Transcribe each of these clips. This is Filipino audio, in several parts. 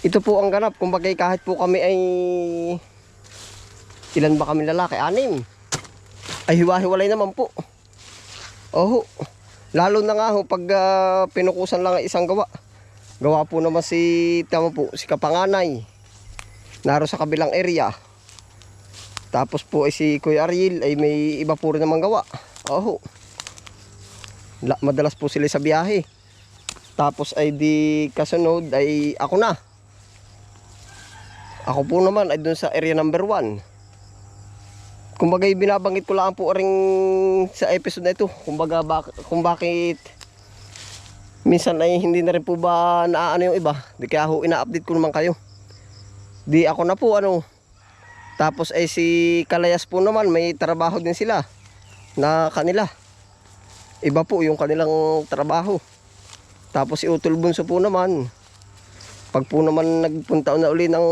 Ito po ang ganap. Kung bagay kahit po kami ay... Ilan ba kami lalaki? Anim. Ay hiwa-hiwalay naman po. Oho. Lalo na nga ho pag ah, pinukusan lang ang isang gawa. Gawa po naman si, tama po, si Kapanganay. Naro sa kabilang area. Tapos po ay si Kuya Ariel ay may iba po rin naman gawa. Oho. La, madalas po sila sa biyahe. Tapos ay di kasunod ay ako na. Ako po naman ay dun sa area number 1. Kumbaga binabanggit ko lang po ring sa episode na ito. Kumbaga bak kung bakit minsan ay hindi na rin po ba naaano yung iba. Di kaya ho ina-update ko naman kayo. Di ako na po ano. Tapos ay si Kalayas po naman may trabaho din sila na kanila. Iba po yung kanilang trabaho. Tapos si Utol Bunso po naman, pag po naman nagpunta na uli ng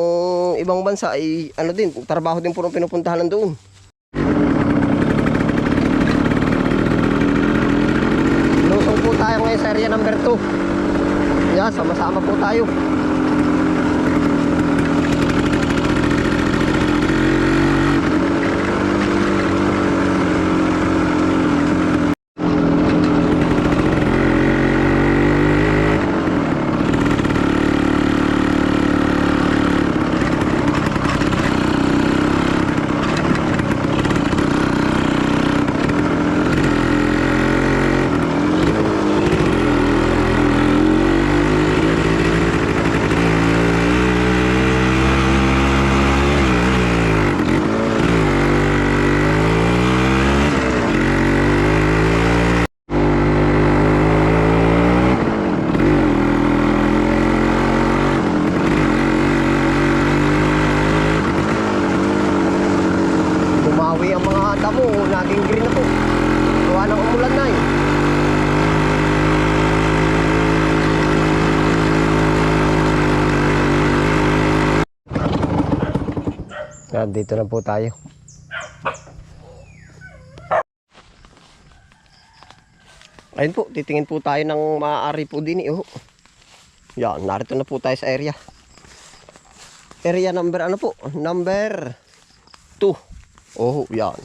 ibang bansa ay ano din, trabaho din po ng pinupuntahan doon. Lusong po tayo ngayon sa area number 2. Yan, sama-sama po tayo. Bumawi ang mga damo, naging green na po. Gawa ng umulan na eh. Yan, dito na po tayo. Ayun po, titingin po tayo ng maaari po din eh. Oh. Yan, narito na po tayo sa area. Area number ano po? Number 2. Oh, yan.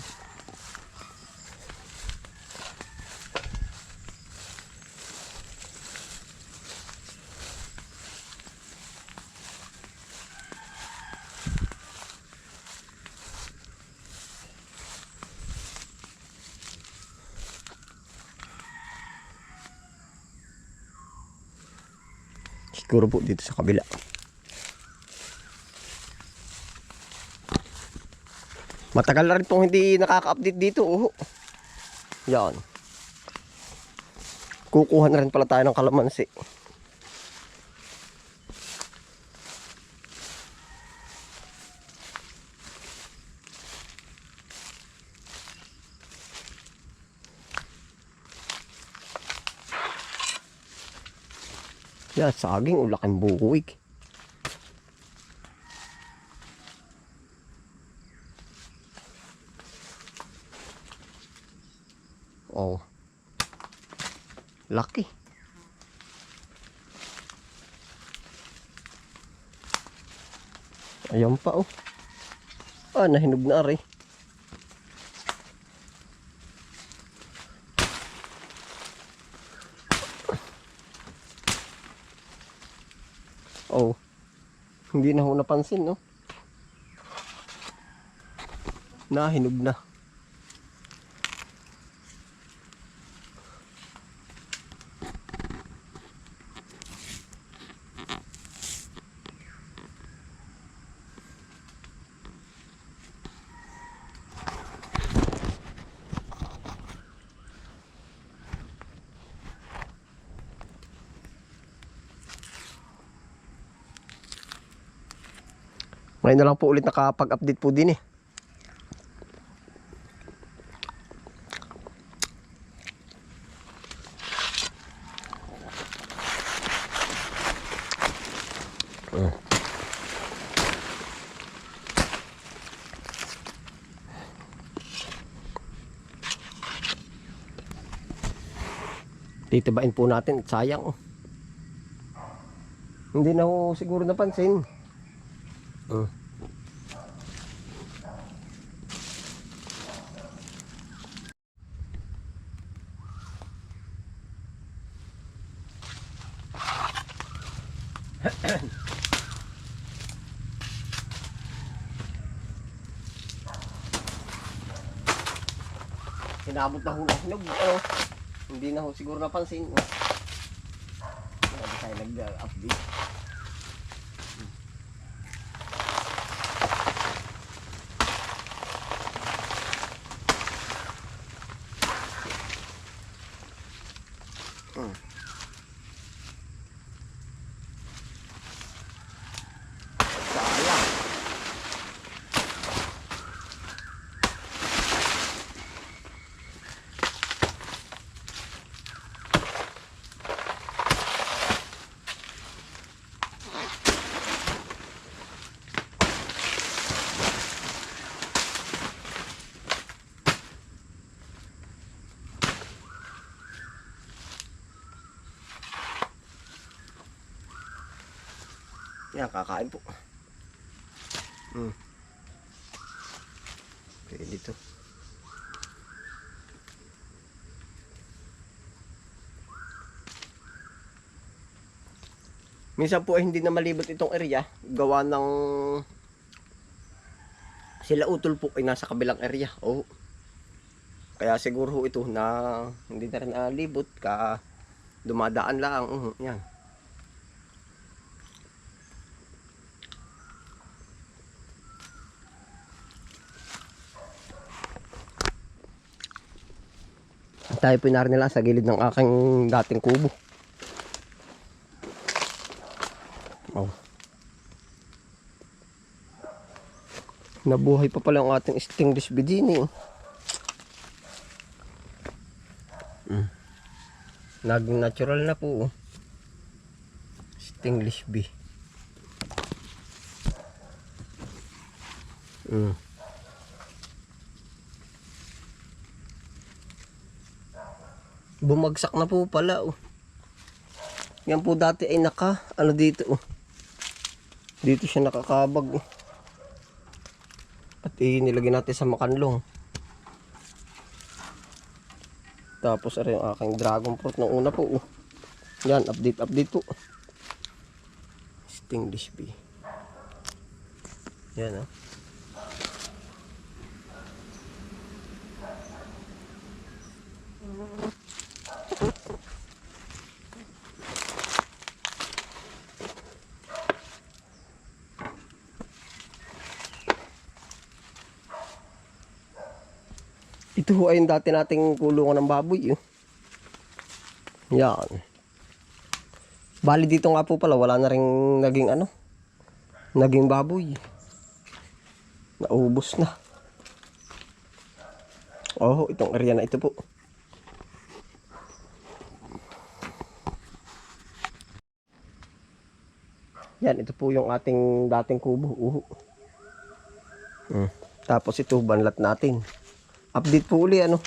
Siguro po dito sa kabila. Matagal na rin pong hindi nakaka-update dito. Oh. Yan. Kukuha na rin pala tayo ng kalamansi. Yan, saging o laking buwig. Oh. Laki. Ayan pa oh. Ah, nahinog na ari. Oh. Hindi na ho napansin, no? Nahinog na. Ngayon na lang po ulit nakapag-update po din eh. Titibain po natin. Sayang oh. Hindi na ako siguro napansin. Uh. Sinabot na ng hinog. Ano? Hindi na ho siguro napansin. Oh. Hindi tayo nag-update. Hmm. Sayang. Yan, kakain po. Hmm. Okay, dito. Minsan po ay hindi na malibot itong area. Gawa ng sila utol po ay nasa kabilang area. Oh. Kaya siguro ito na hindi na rin nalibot ka dumadaan lang. Uh, yan. Tayo po nila sa gilid ng aking dating kubo. Oh. Nabuhay pa pala ang ating stingless bidini. Mm. Naging natural na po. oh. Stingless bee. Mm. Bumagsak na po pala oh. Yan po dati ay naka ano dito oh. Dito siya nakakabag oh. At eh, nilagay natin sa makanlong. Tapos ari yung aking dragon fruit ng una po oh. Yan, update update po. Stinglish bee. Yan oh. Ito ay yung dati nating kulungan ng baboy. Eh. Yan. Bali dito nga po pala, wala na rin naging ano, naging baboy. Naubos na. Oh, itong area na ito po. Yan, ito po yung ating dating kubo. Uho. Hmm. Tapos ito, banlat natin update po uli ano?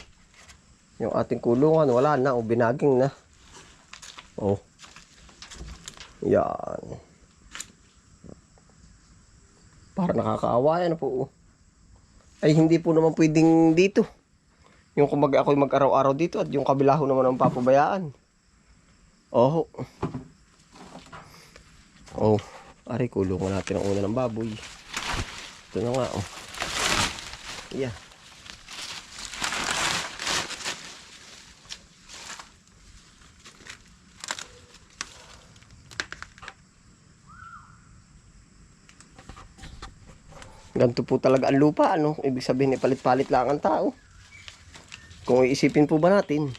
Yung ating kulungan wala na o binaging na. Oh. Yan. Para nakakaawa yan po oh. ay hindi po naman pwedeng dito. Yung kumbaga ako'y mag-araw-araw dito at yung kabila ho naman ang papabayaan. Oh oh ari kulungan natin ang una ng baboy. Ito na nga oh. Yeah Ganito po talaga ang lupa, ano? Ibig sabihin, eh, palit-palit lang ang tao. Kung iisipin po ba natin,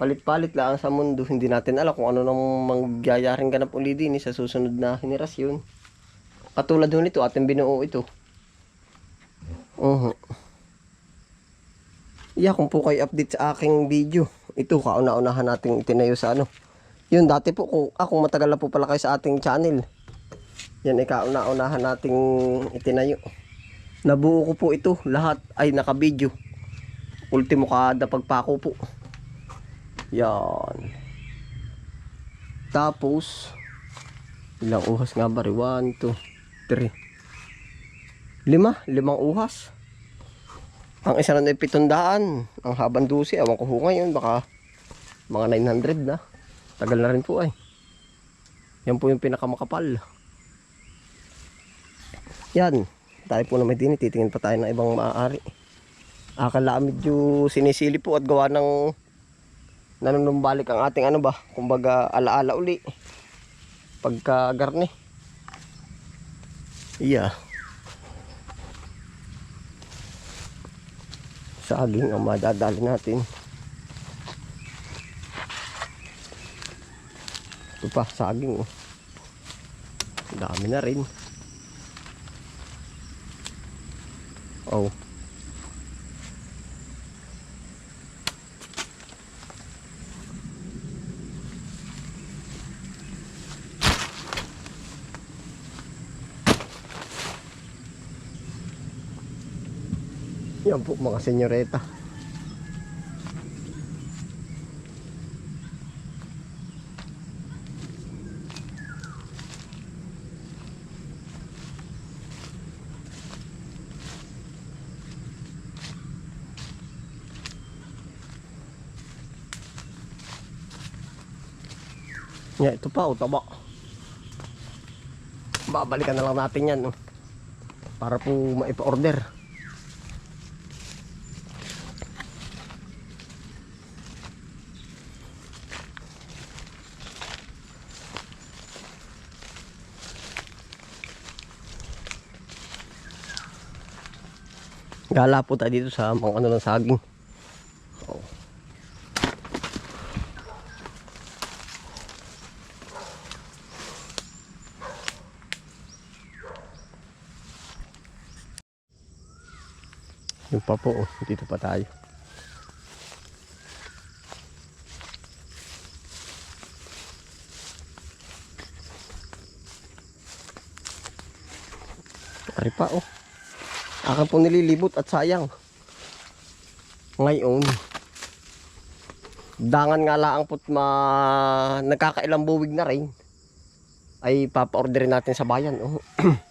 palit-palit lang sa mundo, hindi natin alam kung ano nang mangyayaring ganap uli din eh, sa susunod na henerasyon. Katulad ho nito, ating binuo ito. Uh Yeah, kung po kayo update sa aking video, ito kauna-unahan nating itinayo sa ano. Yun, dati po, kung, ah, matagal na po pala kayo sa ating channel, yan ay kauna-unahan nating itinayo. Nabuo ko po ito. Lahat ay nakabidyo. Ultimo kada pagpako po. Yan. Tapos, Ilang uhas nga ba? 1, 2, 3. Lima. Limang uhas. Ang isa na ay pitundaan. Ang habang dusi. Ewan ko ho ngayon. Baka mga 900 na. Tagal na rin po ay. Yan po yung pinakamakapal. Yan. Tayo po na may din. Titingin pa tayo ng ibang maaari. Akala medyo sinisili po at gawa ng nanunumbalik ang ating ano ba. Kumbaga alaala uli. Pagka garne. Yeah. Saging ang madadali natin. Ito pa, saging. Oh. Dami na rin. Oh. Yan po mga senyoreta. Yeah, ito pa, oh, taba. Babalikan na lang natin yan. Oh. Para po maipa-order. Gala po tayo dito sa mga ano ng saging. Yung pa po, oh. dito pa tayo. Ari pa oh. Akin po nililibot at sayang. Ngayon, dangan nga laang po't ma nagkakailang buwig na rin ay papa-orderin natin sa bayan. Oh.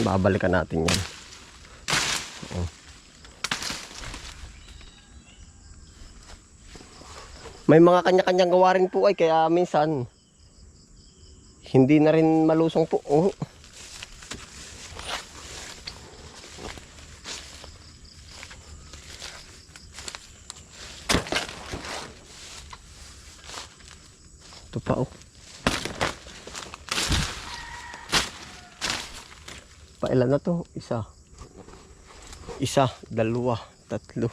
Babalikan natin yan. May mga kanya-kanyang gawa rin po ay kaya minsan hindi na rin malusong po. Oh. Ito pa oh. Pailan na to? Isa. Isa, dalawa, tatlo.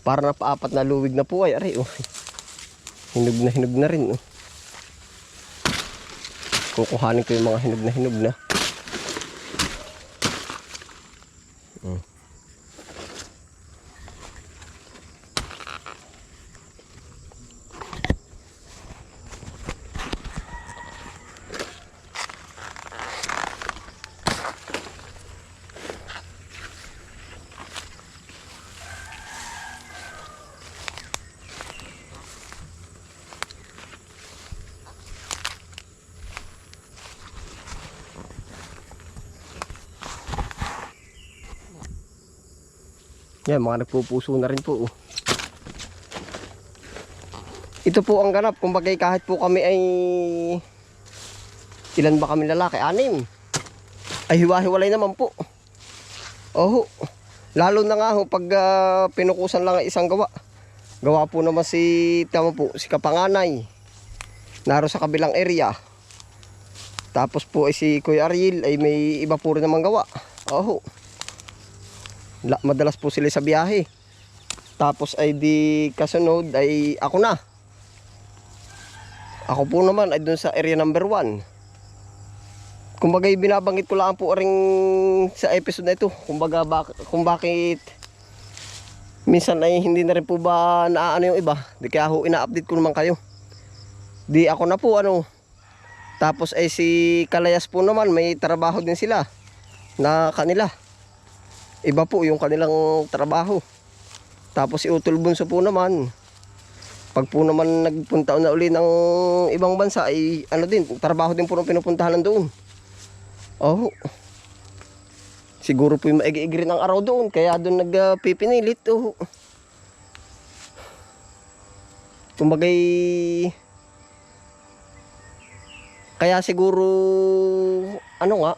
Para na paapat na luwig na po ay aray oh. Hinog na hinog na rin oh. Kukuhanin ko yung mga hinog na hinog na. Yan, mga nagpupuso na rin po. Oh. Ito po ang ganap. Kung bagay kahit po kami ay... Ilan ba kami lalaki? Anim. Ay hiwa-hiwalay naman po. Oho. Lalo na nga ho pag ah, pinukusan lang ang isang gawa. Gawa po naman si tama po si Kapanganay. Naro sa kabilang area. Tapos po ay si Kuya Ariel ay may iba po rin naman gawa. Oho. La, madalas po sila sa biyahe. Tapos ay di kasunod ay ako na. Ako po naman ay dun sa area number 1. Kumbaga binabanggit ko lang po ring sa episode na ito. Kumbaga bak kung bakit minsan ay hindi na rin po ba naaano yung iba. Di kaya ho ina-update ko naman kayo. Di ako na po ano. Tapos ay si Kalayas po naman may trabaho din sila na kanila. Iba po yung kanilang trabaho. Tapos si Utol Bunso po naman, Pag po naman nagpunta na uli ng ibang bansa ay ano din, trabaho din po ng pinupuntahan doon. Oh. Siguro po yung maigi-igi rin ang araw doon, kaya doon nagpipinilit. Oh. Kumbagay, kaya siguro, ano nga,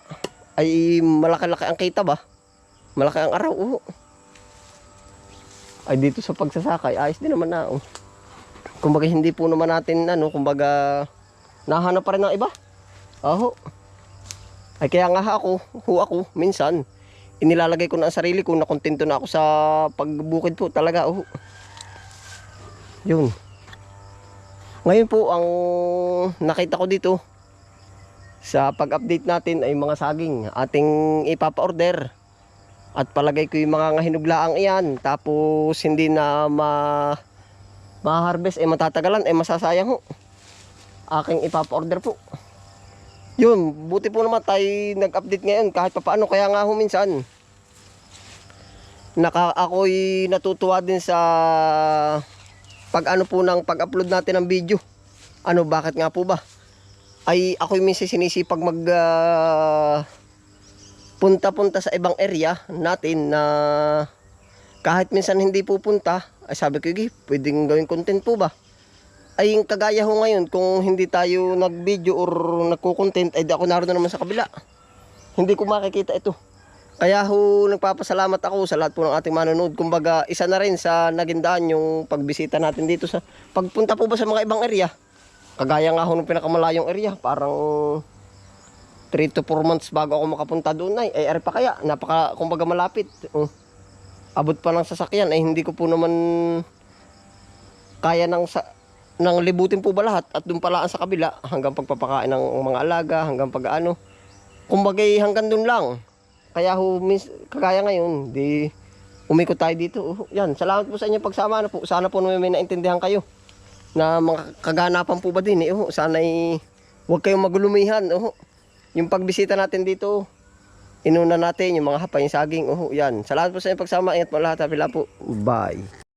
ay malaki-laki ang kita ba? Malaki ang araw. Oh. Ay dito sa pagsasakay, ayos din naman na. Oh. Kumbaga hindi po naman natin ano, kumbaga nahanap pa rin ng iba. Aho. Ay kaya nga ako, hu ako, minsan, inilalagay ko na ang sarili ko na kontento na ako sa pagbukid po talaga. Oh. Yun. Ngayon po, ang nakita ko dito, sa pag-update natin ay mga saging ating ipapa-order. At palagay ko yung mga hinuglaang iyan. Tapos hindi na ma ma-harvest eh matatagalan eh masasayang ho. Aking ipapa-order po. Yun, buti po naman tayo nag-update ngayon kahit pa paano kaya nga ho minsan. Naka ako'y natutuwa din sa pag ano po ng pag-upload natin ng video. Ano bakit nga po ba? Ay ako'y minsan sinisipag mag ah, punta-punta sa ibang area natin na kahit minsan hindi pupunta, ay sabi ko, "Gi, pwedeng gawin content po ba? Ay yung kagaya ho ngayon, kung hindi tayo nag-video or nagko-content, ay ako naroon naman sa kabila. Hindi ko makikita ito. Kaya ho, nagpapasalamat ako sa lahat po ng ating manonood. Kumbaga, isa na rin sa naging daan yung pagbisita natin dito sa... Pagpunta po ba sa mga ibang area? Kagaya nga ho ng pinakamalayong area, parang 3 to 4 months bago ako makapunta doon ay, ay pa kaya, napaka kumbaga malapit. Oh. Abot pa ng sasakyan ay hindi ko po naman kaya ng sa ng libutin po ba lahat at doon pala sa kabila hanggang pagpapakain ng mga alaga, hanggang pag ano. Kumbaga hanggang doon lang. Kaya ho, mis, kagaya ngayon, di umikot tayo dito. Oh, yan, salamat po sa inyo pagsama na po. Sana po may, may naintindihan kayo na mga kaganapan po ba din eh. Oh, sana ay huwag kayong magulumihan. Oh. Yung pagbisita natin dito, inuna natin yung mga hapay, yung saging. Oh, yan. Salamat po sa inyo pagsama. Ingat po lahat. Happy po. Bye.